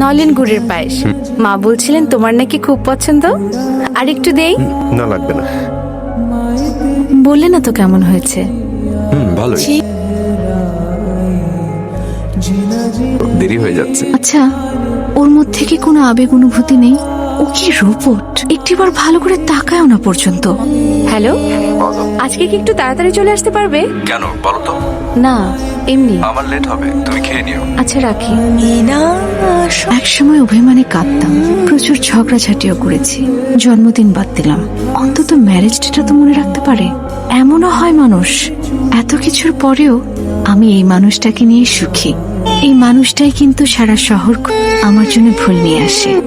নলেন গুড়ের পায়েস মা বলছিলেন তোমার নাকি খুব পছন্দ? আর একটু দেই? না লাগবে না। বললে না তো কেমন হয়েছে? হুম ভালোই। দেরি হয়ে যাচ্ছে। আচ্ছা ওর মধ্যে কি কোনো আবেগ অনুভূতি নেই? ও কি রোবট? একটিবার ভালো করে তাকায়ও না পর্যন্ত। হ্যালো? আজকে কি একটু তাড়াতাড়ি চলে আসতে পারবে? কেন বলো তো। না এমনি। আমার লেট হবে তুমি খেয়ে নিও। আচ্ছা রাখি। এক সময় অভিমানে কাঁদতাম। প্রচুর ঝগড়াঝাটিও করেছি। জন্মদিন বাদ দিলাম। অন্তত ম্যারেজ ডেটা তো মনে রাখতে পারে। এমনও হয় মানুষ। এত কিছুর পরেও আমি এই মানুষটাকে নিয়ে সুখী। এই মানুষটাই কিন্তু সারা শহর আমার জন্য ভুল নিয়ে আসে।